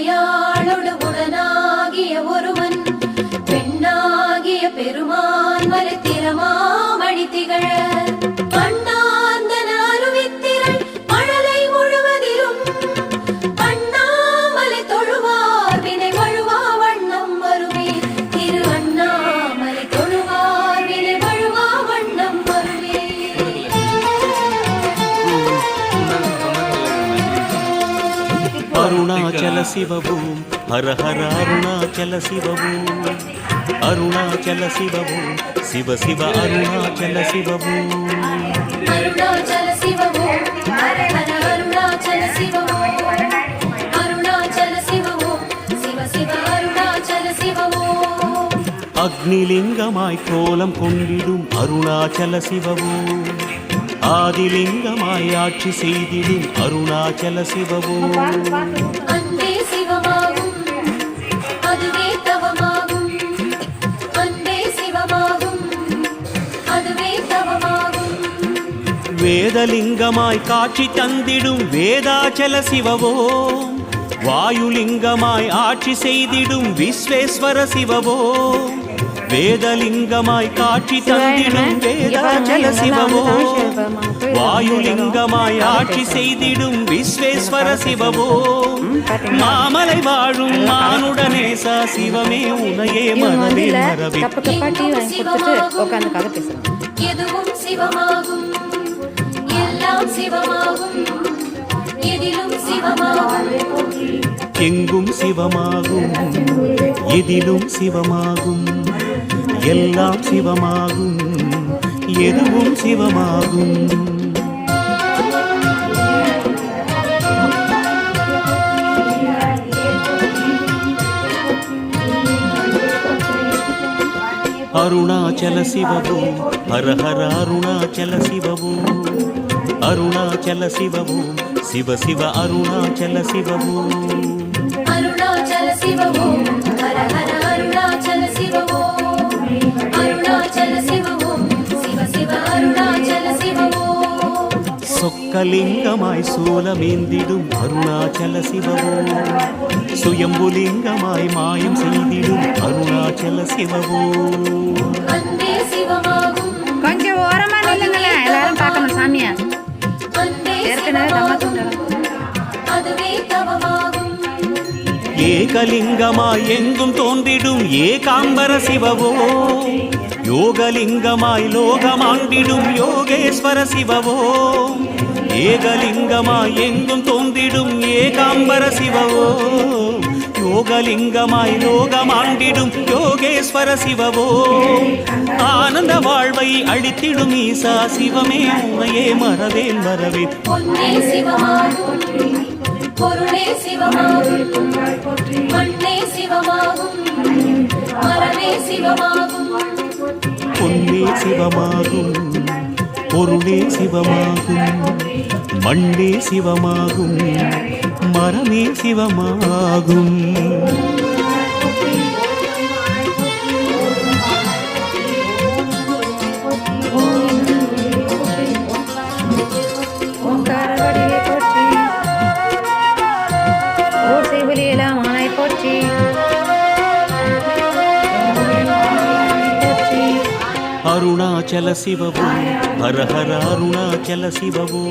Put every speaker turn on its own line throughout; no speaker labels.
உமையாளோடு உடனாகிய ஒருவன் பெண்ணாகிய பெருமான் மலைத்திரமாமணி திகழ
அருணாச்சல சிவவும் ஹர ஹர அருணாச்சல சிவவும் அருணாச்சல சிவவும் சிவ சிவ அருணாச்சல சிவவும்
அருணாச்சல சிவமோ ஹர ஹர அருணாச்சல சிவமோ அருணாச்சல சிவமோ சிவ சிவ அருணாச்சல சிவமோ
அக்னிலிங்கமாய் கோலம் கொண்டிடும் அருணாச்சல சிவவும் ஆதிலிங்கமாய் ஆட்சி செய்திடும் அருணாச்சல சிவவும் வேதலிங்கமாய் காட்சி தந்திடும் வேதாச்சல சிவவோம் வாயுலிங்கமாய் ஆட்சி செய்திடும் விஸ்வேஸ்வர சிவவோம் வேதலிங்கமாய் காட்சி தந்திடும் வேதாச்சல சிவவோம் வாயுலிங்கமாய் ஆட்சி செய்திடும் விஸ்வேஸ்வர சிவவோம் மாமலை வாழும் மானுடனேசா சிவமே உனையே
மனதில்
மரவே
கப்பு கப்பா
சிவமாகும். எதிலும் சிவமாகும்.
எங்கும் சிவமாகும். எதிலும் சிவமாகும். எல்லாம் சிவமாகும். எதுவும் சிவமாகும். அருணாச்சல சிவபோ ஹர ஹர அருணாச்சல சிவபோ. அருணாச்சல சிவவோ சிவ சிவ அருணாச்சல சிவவோ
அருணாச்சல சிவமோ ஹர ஹர அருணாச்சல சிவமோ அருணாச்சல சிவமோ சிவ சிவ அருணாச்சல சிவமோ
சொக்கலிங்கமாய் சூலமேந்திடும் அருணாச்சல சிவவோ சுயம்புலிங்கமாய் மாயம் செய்திடும் அருணாச்சல சிவவோ
அன்பே சிவமாகும்.
கொஞ்சம் ஓரமா நில்லுங்களேன். எல்லாரும் பார்க்கணும் சாமியா.
ஏகலிங்கமாய் எங்கும் தோன்றிடும் ஏகாம்பர சிவவோ. யோகலிங்கமாய் லோகமாண்டிடும் யோகேஸ்வர சிவவோ. ஏகலிங்கமாய் எங்கும் தோன்றிடும் ஏகாம்பர சிவவோ. யோகலிங்கமாய் லோகமாண்டிடும் யோகேஸ்வர சிவவோ. ஆனந்த வாழ்வை அளித்திடும் ஈசா சிவமே உமையே மறவேன் வரவேன்
பொருளே சிவமாகும் மண்ணே சிவமாகும் மரமே சிவமாகும்.
பொன்னே சிவமாகும் பொருளே சிவமாகும் மண்ணே சிவமாகும். மரமே சிவமாகும். அருணாச்சல சிவவோ ஹர ஹர அருணாச்சல சிவவோ.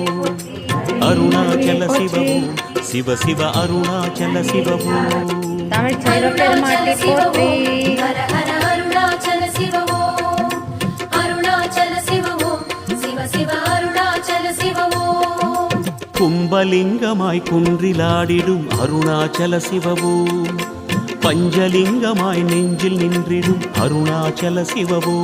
அருணாச்சல சிவவோ சிவ சிவ அருணாச்சல சிவவோ
தமிழ் செல்வ பெருமாட்டி போற்றி.
ஹர ஹர அருணாச்சல சிவமோ. அருணாச்சல சிவமோ. சிவ சிவ அருணாச்சல சிவமோ.
கும்பலிங்கமாய் குன்றிலாடிடும் அருணாச்சல சிவவோ பஞ்சலிங்கமாய் நெஞ்சில் நின்றிடும் அருணாச்சல சிவவோ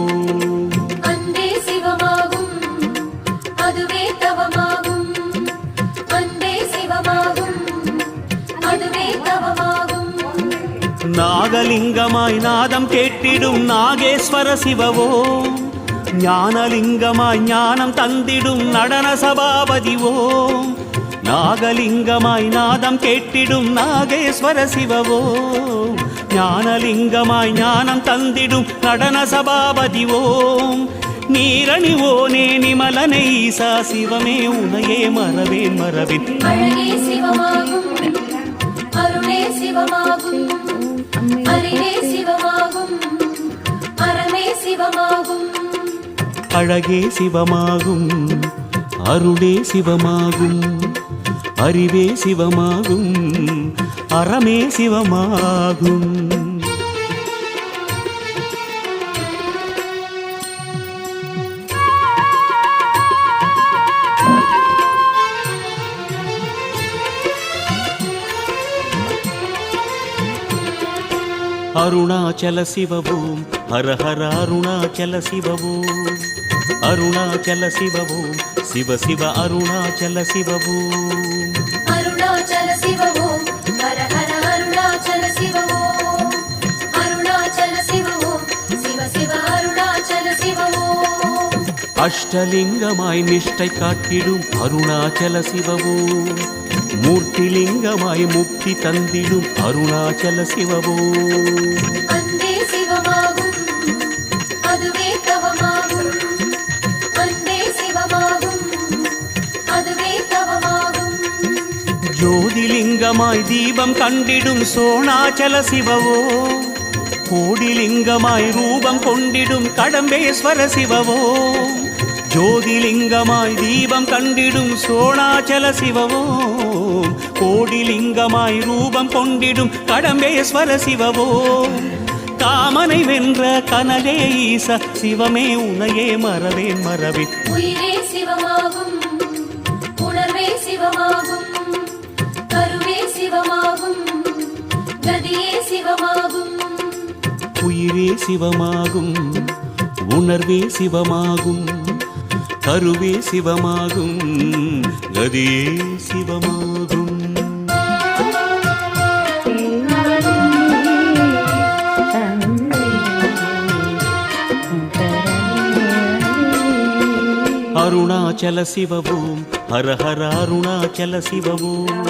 நாகலிங்கமாய் நாதம் கேட்டிடும் நாகேஸ்வர சிவவோ. ஞானலிங்கமாய் ஞானம் தந்திடும் நடன சபாபதிவோ. நாகலிங்கமாய் நாதம் கேட்டிடும் நாகேஸ்வர சிவவோ. ஞானலிங்கமாய் ஞானம் தந்திடும் நடன சபாபதிவோம் நீரணிவோனே நிமலனை ஈசா சிவமே உனையே மறவேன் மறவேன்
அழகே சிவமாகும் அருளே சிவமாகும்.
அழகே சிவமாகும். அருளே சிவமாகும். அறிவே சிவமாகும். அறமே சிவமாகும். அருணாச்சல சிவவோம் ஹர ஹர அருணாச்சல சிவவோம் அருணாச்சல சிவவோம் சிவ சிவ அருணாச்சல சிவவோம்
அருணாச்சல சிவ ஓம் ஹர ஹர அருணாச்சல சிவ ஓம் அருணாச்சல சிவ ஓம் சிவ சிவ அருணாச்சல சிவ ஓம்
அஷ்டலிங்கமாய் மூர்த்திலிங்கமாய் முக்தி தந்திடும் அருணாச்சல சிவவோம்
அன்பே சிவமாகும் அதுவே தவமாகும். அன்பே சிவமாகும் அதுவே தவமாகும்.
ஜோதிலிங்கமாய் தீபம் கண்டிடும் சோணாச்சல சிவவோ கோடிலிங்கமாய் ரூபம் கொண்டிடும் கடம்பேஸ்வர சிவவோ ஜோதிலிங்கமாய் தீபம் கண்டிடும் சோணாச்சல சிவவோ கோடிலிங்கமாய் ரூபம் கொண்டிடும் கடம்பேஸ்வர சிவவோ காமனை வென்ற கனலே ஈச சிவமே உனையே மறவேன் மறவேன்
உயிரே சிவமாகும் உணர்வே சிவமாகும் கருவே சிவமாகும் கதியே சிவமாகும்.
உயிரே சிவமாகும் உணர்வே சிவமாகும். கருவே சிவமாகும் கதியே சிவமாகும் அருணாச்சல சிவவோம் ஹர ஹர அருணாச்சல சிவவோம்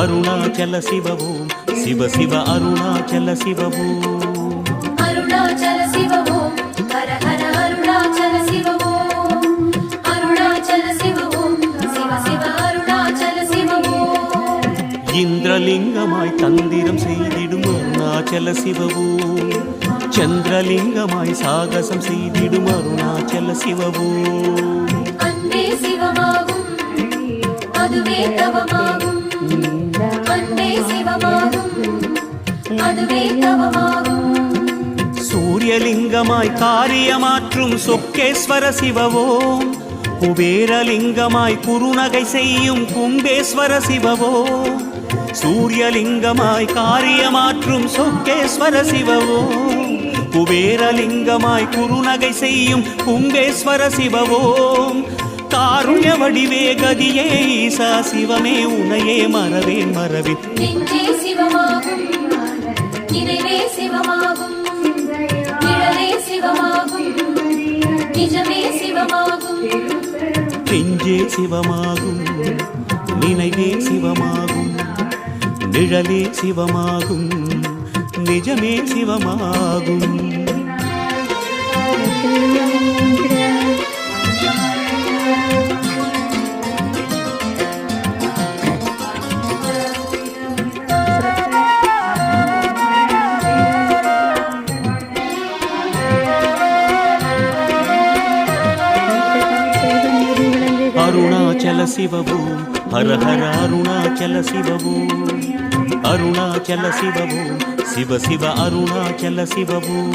அருணாச்சல சிவவோம் சிவ சிவ அருணாச்சல சிவவோம் தந்திரம் செய்திடும் அருணாச்சல சிவவோம் சந்திரலிங்கமாய் சாகசம் செய்திடும் அருணாச்சல சிவவோம்
அதுவே தவமாகும். அன்பே சிவமாகும் அதுவே தவமாகும்.
சூரியலிங்கமாய் காரியமாற்றும் சொக்கேஸ்வர சிவவோம் குபேரலிங்கமாய் குறுநகை செய்யும் கும்பேஸ்வர சிவவோம் சூரியலிங்கமாய் காரியமாற்றும் சொக்கேஸ்வர சிவவோம் குபேரலிங்கமாய் குறுநகை செய்யும் கும்பேஸ்வர சிவவோம் காருண்ய வடிவே கதியே ஈசா சிவமே உனையே மறவேன் மறவேன்
நெஞ்சே சிவமாகும் நினைவே சிவமாகும். நிழலே சிவமாகும் நிஜமே சிவமாகும்.
சிவவோம் அருணாச்சல சிவவோம் சிவ சிவ அருணாச்சல சிவவோம்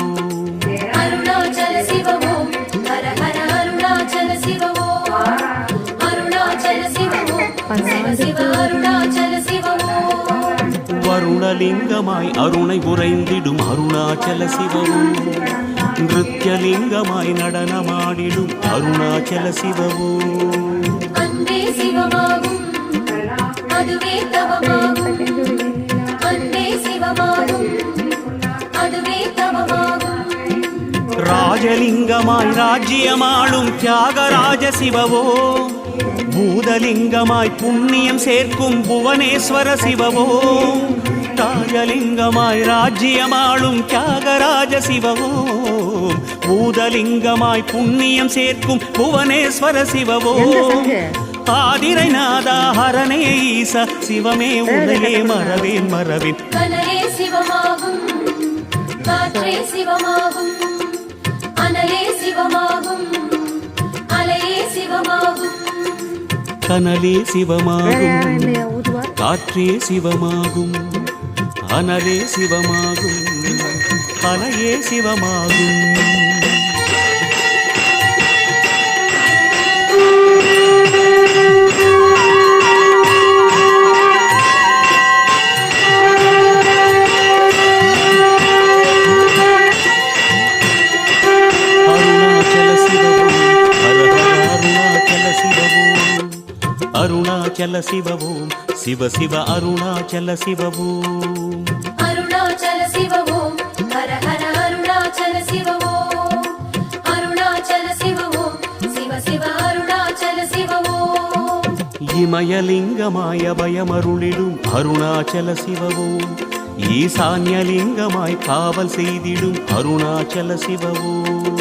அருணாச்சல சிவ ஓம் ஹர ஹர அருணாச்சல சிவ ஓம் அருணாச்சல சிவ ஓம் சிவ சிவ அருணாச்சல சிவ ஓம்
வருணலிங்கமாய் அருணை உறைந்திடும் அருணாச்சல சிவவும் நிருத்யலிங்கமாய் நடனமாடிடும் அருணாச்சல சிவவும்
அன்பே சிவமாகும். அதுவே தவமாகும். அன்பே சிவமாகும். அதுவே தவமாகும்.
ராஜலிங்கமாய் ராஜ்யமாளும் தியாகராஜ சிவவோ? பூதலிங்கமாய் புண்ணியம் சேர்க்கும் புவனேஸ்வர சிவவோ? ராஜலிங்கமாய் ராஜ்யமாளும் தியாகராஜ சிவவோ? பூதலிங்கமாய் புண்ணியம் சேர்க்கும் புவனேஸ்வர சிவவோ? ஆதிரைநாதா ஹரணே ஈச சிவமே உனையே மறவேன் மறவேன்.
கனலே சிவமாகும் காற்றே சிவமாகும் அனலே சிவமாகும் சிவமாகும்.
கனலே சிவமாகும்
இந்த ஊதுவார்
காற்றே சிவமாகும் அனலே சிவமாகும் அலையே சிவமாகும். அருணாச்சல சிவவும் சிவ சிவ அருணாச்சல சிவவும்
அருணாச்சல சிவவோம் ஹர ஹர அருணாச்சல சிவவோம் அருணாச்சல சிவவோம் சிவ சிவ அருணாச்சல சிவவோம்
இமயலிங்கமாய பயமருளிடும் அருணாச்சல சிவவும் ஈசான்யலிங்கமாய் காவல் செய்திடும் அருணாச்சல சிவவும்